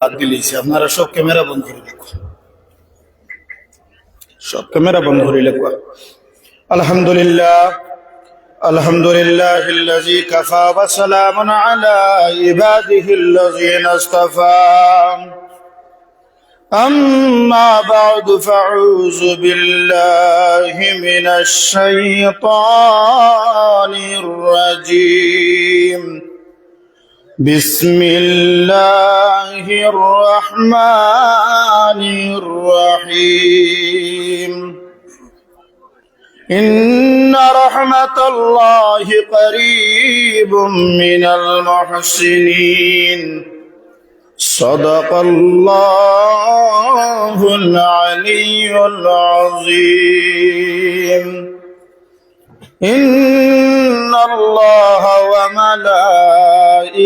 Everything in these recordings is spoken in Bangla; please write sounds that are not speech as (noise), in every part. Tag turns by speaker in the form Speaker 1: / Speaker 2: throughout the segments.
Speaker 1: বাদ দিলেছি আপনারা সব ক্যামেরা বন্ধ করে লেখো সব ক্যামেরা বন্ধ করে লেখো আলহামদুলিল্লাহ الحمد لله الذي كفى وسلام على عباده الذين اصطفى أما بعد فاعوذ بالله من الشيطان الرجيم بسم الله الرحمن الرحيم. إن رحمة الله قريب من المحسنين. صدق الله العلي العظيم. إن الله وملائكته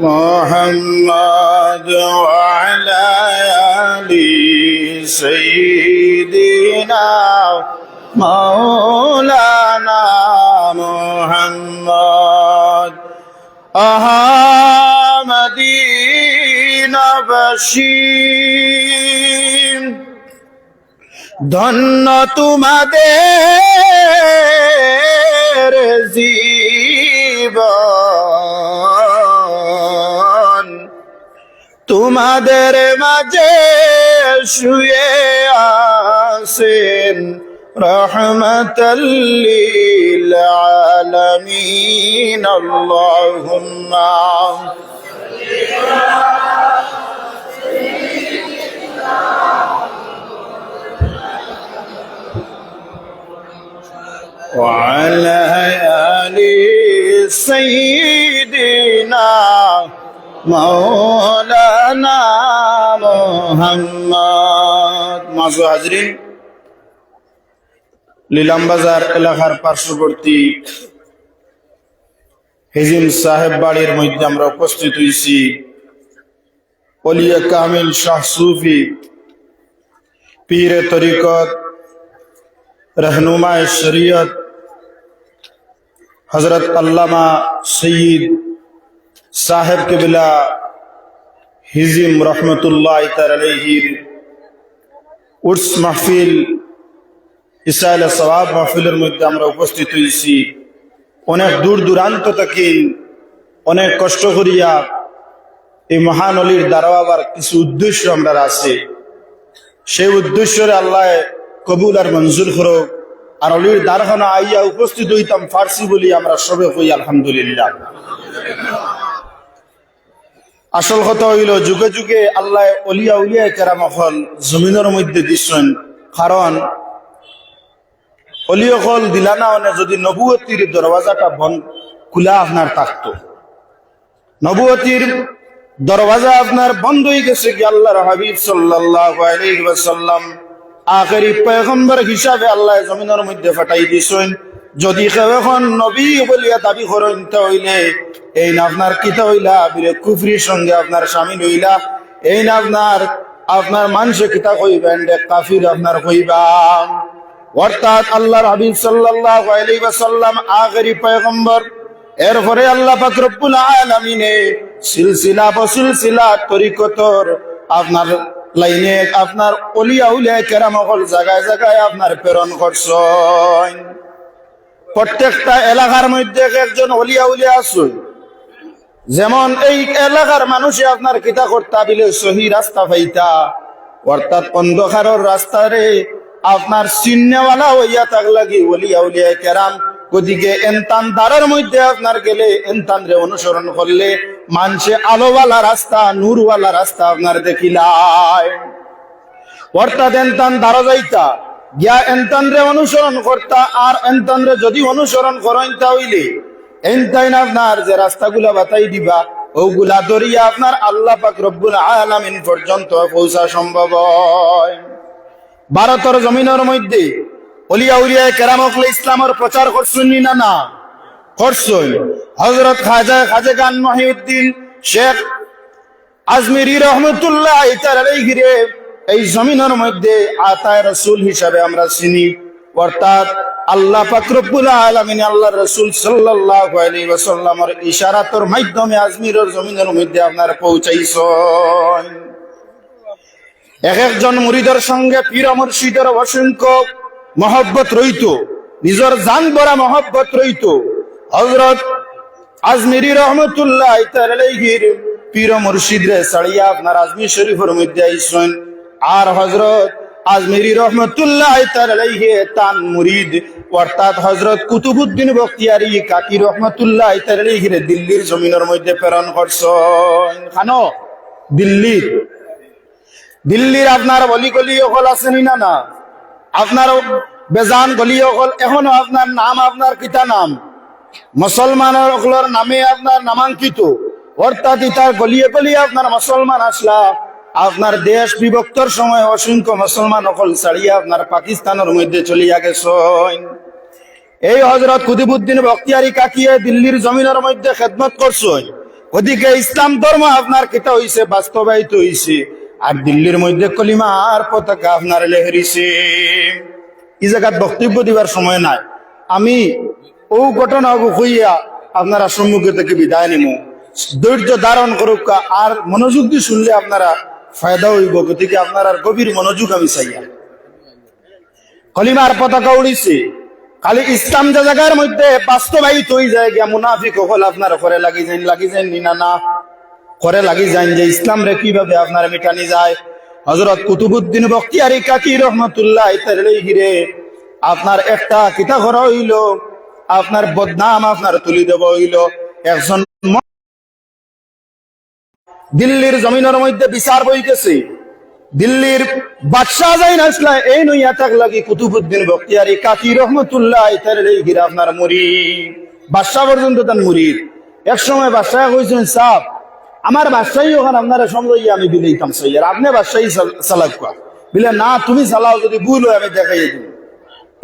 Speaker 1: محمد وعلى آل سيدنا مولانا محمد আহমদিনবশীম ধন্য তোমাদের জীবন তোমাদের মাঝে শুয়ে আসেন রহমতল্লিল আলমিন আল্লাহুম্মা وعلى آل سيدنا مولانا মাওলানা মোহাম্মদ। মাজু লীলামবাজার এলাকার পার্শ্ববর্তী হেজিম সাহেব বাড়ির মধ্যে আমরা উপস্থিত হয়েছি অলিয়া কামিল শাহ সুফি, পীর তরিকত, রহনুমায় শরীয়ত হজরত আল্লামা সঈদ সাহেব কেবিলা হিজিম রহমতুল্লাহ তালাহির উর্স মাহফিল ইসাইল সবাব মাহফিলের মধ্যে আমরা উপস্থিত হয়েছি। অনেক দূর দূরান্ত থেকে অনেক কষ্ট করিয়া এই মহান অলির দ্বারাবার কিছু উদ্দেশ্য আমরা আছে সেই উদ্দেশ্যরে আল্লাহ কবুল আর মঞ্জুর করুক। আর অলির দ্বারখানা আইয়া উপস্থিত হইতাম ফার্সি বলি আমরা সবে কই আলহামদুলিল্লাহ। আসল কথা হইল, যুগে যুগে আল্লাহ অলিয়া উলিয়া কেরাম হল জমিনের মধ্যে দিচ্ছেন কারণ অলিয় হল দিলানা অনে যদি নবুয়তির দরওয়াজাটা বন্ধ খোলা আপনার থাকতো। নবুয়তির দরওয়াজা আপনার বন্ধ হয়ে গেছে কি আল্লাহর হাবিব ওয়াসাল্লাম। আখেরি পয়গম্বর হিসাবে আল্লাহ জমিনের মধ্যে ফাটাই দিছেন। যদি কেউ এখন নবী বলিয়া দাবি করেন হইলে এই আপনার কিতা হইলা? বিরে কুফরির সঙ্গে আপনার স্বামী হইলা এই না আপনার আপনার মানুষে কিতা কইবেন কাফির আপনার কইবা। অর্থাৎ আল্লাহর হাবিব সাল্লাল্লাহু আলাইহি ওয়াসাল্লাম আখেরি পয়গম্বর। এরপরে আল্লাহ পাক রব্বুল আলামিনে সিলসিলা বসিলসিলা তরিকতর আপনার লাইনে আপনার অলিয়া উলিয়া কেরাম জায়গায় জায়গায় আপনার প্রেরণ করছেন। প্রত্যেকটা এলাকার মধ্যে একজন অলিয়া উলিয়া আছে। যেমন এই এলাকার মানুষে আপনার কিতা করতা, বিলে সহি রাস্তা পাইতা। অর্থাৎ অন্ধকারের রাস্তারে আপনার চিহ্নওয়ালা হইয়া লাগি অলিয়া উলিয়া কেরাম। গতিকে এনতান দ্বারের মধ্যে আপনার গেলে এনতান রে অনুসরণ করলে মানুষে আলোওয়ালা রাস্তা, নূরওয়ালা রাস্তা আপনার দেখিলায়। অর্থাৎ এনতান দ্বারা যাইতা, গিয়া এনতান রে অনুসরণ করতা, আর এনতান রে যদি অনুসরণ করেন তাহলে এনতাইন আপনার যে রাস্তাগুলা বাতাই দিবা, ওগুলা দরিয়া আপনার আল্লাহ পাক রব্বুল আলামিন পর্যন্ত পৌঁছা সম্ভব হয়। ভারতের জমিনের মধ্যে অলিয়া উলিয়া কেরামকলে ইসলামের প্রচার করছেন নি না করছেন। হজরত খাজা খাজা গান মহিউদ্দিন শেখ আজমিরি রহমতুল্লাহ এই জমিনের মধ্যে আতায় রসুল হিসাবে আমরা চিনি। অর্থাৎ আল্লাহ পাকরবুল আলমিন আল্লাহ রসুল সাল্লাল্লাহু আলাইহি ওয়াসাল্লামের ইশারাতর মাধ্যমে আজমিরের জমিনের মধ্যে আপনার পৌঁছাইছেন। এক একজন মুরিদের সঙ্গে পীর মুর্শিদের অসংখ্য মহব্বত রইত, নিজের জান বরা মহব্বত রইত। হজরত আজমিরি রহমতুল্লাহ তালাইহির পীর মুর্শিদ রে সাড়িয়া আপনার আজমির শরীফের মধ্যে আইসেন আর হজরত আজমিরি রহমতুল্লাহ তালাইহে তান মুরিদ, অর্থাৎ হজরত কুতুবুদ্দিন বখতিয়ারি কাকি রহমতুল্লাহ তালাইহিরে দিল্লির জমিনের মধ্যে প্রেরণ করছেন। খানো দিল্লির দিল্লির আপনার বলি গলি অকল আছেনি না না? আপনার বেজান গলি অকল এখনও আপনার নাম, আপনার কিতা নাম। মুসলমানের অকলের নামে আপনার নামাঙ্কিত। অর্থাৎ ইতার গলিয়ে গলিয়ে আপনার মুসলমান আসলা আপনার দেশ বিভক্তর সময় অসংখ্য মুসলমান অকল ছাড়িয়ে আপনার পাকিস্তানের মধ্যে চলিয়া গেছেন। এই হজরত কুদিবুদ্দিন বখতিয়ারি কাকিয়ে দিল্লির জমিনের মধ্যে খেদমত করছেন। ওদিকে ইসলাম ধর্ম আপনার কিতা হইছে, বাস্তবায়িত হইছে। আর দিল্লির মধ্যে কলিমার পতাকা আপনার লেহরিছে। এই জায়গাত বক্তব্য দিবার সময় নাই। আমি ও ঘটনা হইয়া আপনারা সম্মুখে থেকে বিদায় নিম। ধৈর্য ধারণ করুক আর মনোযোগ দিয়ে শুনলে আপনারা ফায়দা হইব, গতিকে আপনার আর গভীর মনোযোগ আমি চাইয়া কলিমার পতাকা উড়িছে। খালি ইসলাম যে জায়গার মধ্যে বাস্তবায়িত হয়ে যায়, গিয়া মুনাফিক হল আপনার করে লাগি যান লাগি যান নিনা না করে লাগি যান যে ইসলাম রে কীভাবে আপনার মিটানি যায়। হজরত কুতুবুদ্দিন বখতিয়ারি কাকি রহমতুল্লাহ ঘিরে আপনার একটা কিতা করা হইল, আপনার বদনাম আপনার তুলি দেব হইল। একজন দিল্লির জমিনের মধ্যে বিচার বই গেছে দিল্লির বাদশাহ যাই নাসলা এই নইয়া থাক লাগি কুতুবুদ্দিন বখতিয়ারি, কাকি রহমতুল্লাহ ঘিরে আপনার মুড়ি বাদশাহ পর্যন্ত তার মুড়ির এক সময় বাদশাহ কইছেন সাপ আমার বাদশাহী ওখানে আপনারা সময় আমি দিলেইতাম সৈয়ার। আপনি বাদশাহী চালাক কোয়া বিলে, না, তুমি চালাও যদি ভুল হয় আমি দেখাই দিব।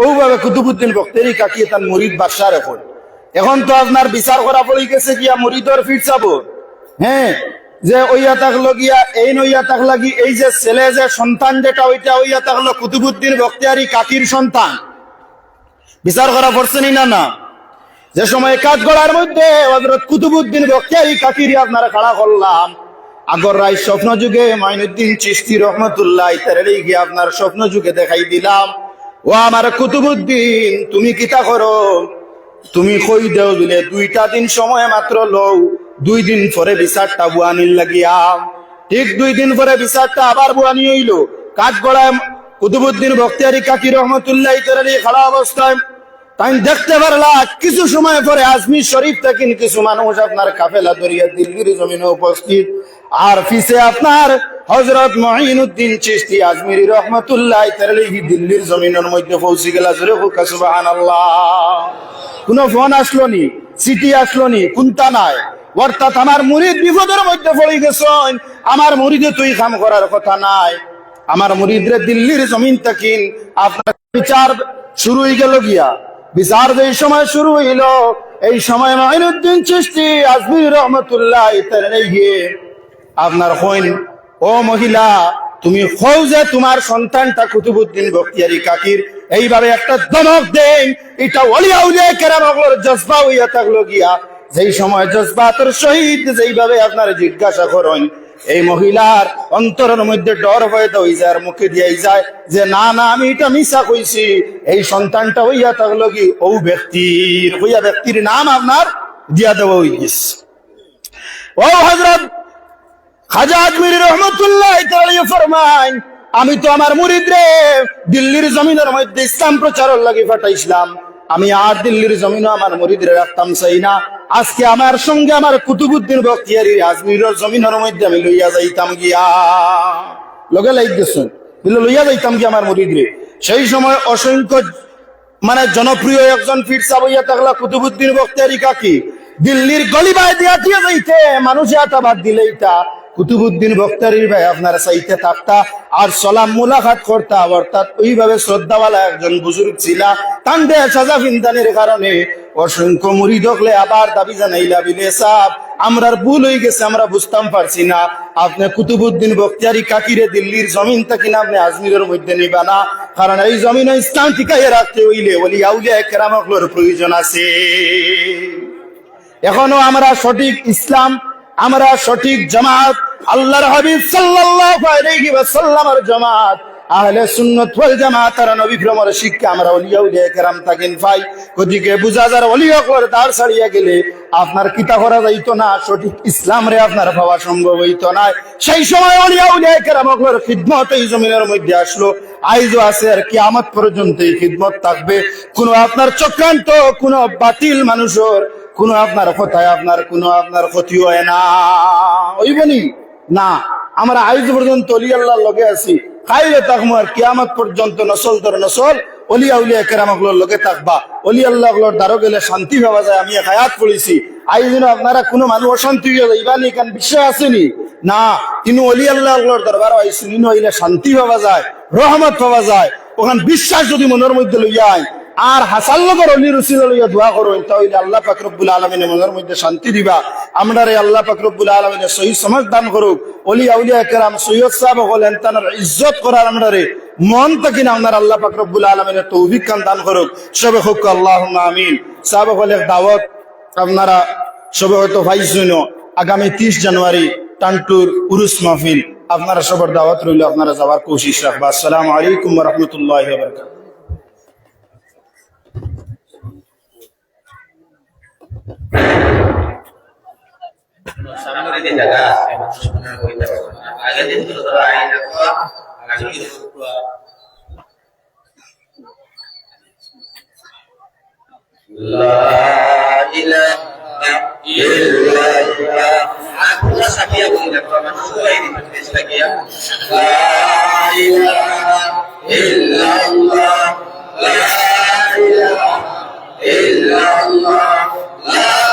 Speaker 1: ওভাবে কুতুবুদ্দিন বক্তেরি কাকি তার মুরিদ বাদশাহ এখন। এখন তো আপনার বিচার করা পড়ে গেছে গিয়া মুরিদর ফিট চাব হ্যাঁ যে ওইয়া থাকল গিয়া এই নইয়া থাক লাগি, এই যে ছেলে যে সন্তান যেটা, ওইটা ওইয়া থাকল কুতুবুদ্দিন বক্তিয়ারি কাকির সন্তান। বিচার করা পড়ছে নি না যে সময় কাজ গড়ার মধ্যে হজরত কুতুবুদ্দিন বক্তিয়ারি কাকিরি আপনারা খাড়া করলাম। আগর রায় স্বপ্ন যুগে মাইনুদ্দিন চিস্তি রহমতুল্লাহ ইত্যাদি গিয়ে আপনার স্বপ্ন যুগে দেখাই দিলাম। ও আমার কুতুবুদ্দিন, তুমি কিতা করো? তুমি কই দেও দিলে দুইটা দিন সময় মাত্র লও। দুই দিন পরে বিচারটা বুয়ানির লাগিয়া। ঠিক দুই দিন পরে বিচারটা আবার বুয়ানি হইল। কাঠ গড়ায় কুতুবুদ্দিন বক্তিয়ারি কাকি রহমতুল্লাহ ইত্যাদি খাড়া অবস্থায়। তাই দেখতে পারলা, কিছু সময় পরে আজমির শরীফ থেকে কিছু মানুষ আপনার কাফেলা দরিয়া দিল্লির জমিনে উপস্থিত। আর পিছে আপনার হজরত মহিনুদ্দিন চিস্তি আজমিরি রহমতুল্লাহ তারলিহি দিল্লির জমিনের মধ্যে পৌঁছে গেলা। জোরে হুকা কোন ফোন আসলো নি? চিঠি আসলো নি? কোনটা নাই? অর্থাৎ আমার মুরিদ বিপদের মধ্যে পড়ে গেছেন। আমার মুরিদে তুই কাম করার কথা নাই। আমার মুরিদরে দিল্লির জমিন থাকিন। আপনার বিচার শুরু হয়ে গেল গিয়া। বিচার যে সময় শুরু হইল, এই সময় মাইনুদ্দিন চিস্তি আজমির রহমতুল্লাহ গিয়ে আপনার হইন, ও মহিলা, তুমি হও যে তোমার সন্তানটা কুতুবুদ্দিন বখতিয়ারি কাকির। এইভাবে একটা দমক দেন। এটা অলিয়া উলিয়া কেরামগলোর জজবা হইয়া থাকল গিয়া। যেই সময় জজবাতের সহিত যেইভাবে আপনার জিজ্ঞাসা করেন, এই মহিলার অন্তরের মধ্যে ডর হয়ে তো যায় মুখে দিয়াই যায় যে, না না, আমি এটা মিশা কইছি। এই সন্তানটা হইয়া থাকল কি? ও ব্যক্তির, হইয়া ব্যক্তির নাম আপনার দিয়া গেছে। ও হজরত খাজা আজমির রহমতুল্লাহ ফরমান আমি তো আমার মুরিদ রে দিল্লির জমিনের মধ্যে ইসলাম প্রচারের লাগি ফাটাইছিলাম। আমি আর দিল্লির জমিনও আমার মুরিদরে রাখতাম চাই না। আজকে আমার সঙ্গে আমার কুতুবুদ্দিন বক্তিয়ারি আজমিরের জমিনের মধ্যে আমি লইয়া যাইতাম গিয়া। লগে লাইক গেছেন। লইয়া যাইতাম গিয়া আমার মুরিদরে। সেই সময় অসংখ্য মানে জনপ্রিয় একজন ফিরসা বইয়া থাকলা কুতুবুদ্দিন বক্তিয়ারি কাকি। দিল্লির গলিবায় দিয়া দিয়ে যাইতে। মানুষে আটাবাদ দিলে এটা। কুতুবুদ্দিন বক্তারির ভাই, আপনারা চাইতে থাকতা আর সলাম মুলাকাত করতা, অর্থাৎ ওইভাবে শ্রদ্ধাওয়ালা একজন বুজুর্গ ছিলা। তান্ডে সাজা ফিন্দানের কারণে অসংখ্য মুড়ি ঢকলে আবার দাবি জানাইলা, বিলে সাহ আমরার ভুল হয়ে গেছে, আমরা বুঝতাম পারছি না। আপনি কুতুবুদ্দিন বক্তিয়ারি কাকিরে দিল্লির জমিন থাকি না আপনি আজমিরের মধ্যে নিবা না। কারণ এই জমিন ইসলাম টিকাইয়ে রাখতে হইলে বলি আউলিয়া কেরামকলোর প্রয়োজন আছে। এখনও আমরা সঠিক ইসলাম, আমরা সঠিক জামাত আল্লাহর হাবিব সাল্লাল্লাহু আলাইহি ওয়াসাল্লামের জামাত, আহলে সুন্নাত ওয়াল জামাত আর নবী ভ্রমর শিক্ষা আমরা ওলিয়া উলিয়া কেরাম থাকেন ভাই। কদিকে বুঝা যার ওলিয়া করে তার ছাড়িয়া গেলে আপনার কিতা করা যাইতো না, সঠিক ইসলাম রে আপনার পাওয়া সম্ভব হইতো না। সেই সময় ওলিয়া উলিয়া কেরামগুলোর খিদমত এই জমিনের মধ্যে আসলো। আইজও আছে আর কিয়ামত পর্যন্ত এই খিদমত থাকবে। কোনো আপনার চক্রান্ত, কোনো বাতিল মানুষের, কোনো আপনার কথায় আপনার, কোনো আপনার ক্ষতি হয় না। ওইবনি না, আমরা আইজ পর্যন্ত অলি আল্লাহর লগে আছি। খাইলে থাকব আর কিয়ামত পর্যন্ত নসল ধর নসল, অলিয়া উলিয়া কেরামগুলোর লগে থাকবা। অলি আল্লাহগুলোর দ্বারো গেলে শান্তি পাওয়া যায়, আমি আয়াত পড়েছি। আইজ যেন আপনারা কোনো মানুষ অশান্তি হয়ে যায় ইবানি কান বিষয় আসেনি। না তিনি অলি আল্লাহগুলোর দরবার আইসি নিন হইলে শান্তি পাওয়া যায়, রহমত পাওয়া যায়। ওখান বিশ্বাস যদি মনের মধ্যে লইয়া আয় আর হাসাল নগর অলি রসিল লইয়া দোয়া করো তাহলে আল্লাহ পাকরবুল আলমিনের মনের মধ্যে শান্তি দিবা। আমরা রে আল্লাহ পাকরবুল আলমিনের সহি সমাজ দান করুক। অলি আউলিয়া কেরাম, সৈয়দ সাহেব হলেন তার ইজ্জত করার আমরা রে মন থেকে না আপনার আল্লাহ পাকরবুল আলমিনের তৌফিক খান দান করুক। সবে হোক আল্লাহ আমিন। সাহেব হলে দাওয়াত আপনারা সবে হয়তো ভাই ভাইশুন আগামী তিরিশ জানুয়ারি টান্টুর উরুস মাহফিল। আপনারা সবার দাওয়াত রইল, আপনারা যাওয়ার কোশিশ রাখবা। আসসালামু আলাইকুম রহমতুল্লাহ বরকাত
Speaker 2: সামনে যে জায়গা আছে মানুষ মনে হইতে পারে না। আগের দিন তো ধরো আই দেখো আগে কিন্তু লা ইলাহা ইল্লাল্লাহ আকুলা সাকিয়া বলি দেখো মানুষ সবাই Yeah. (laughs)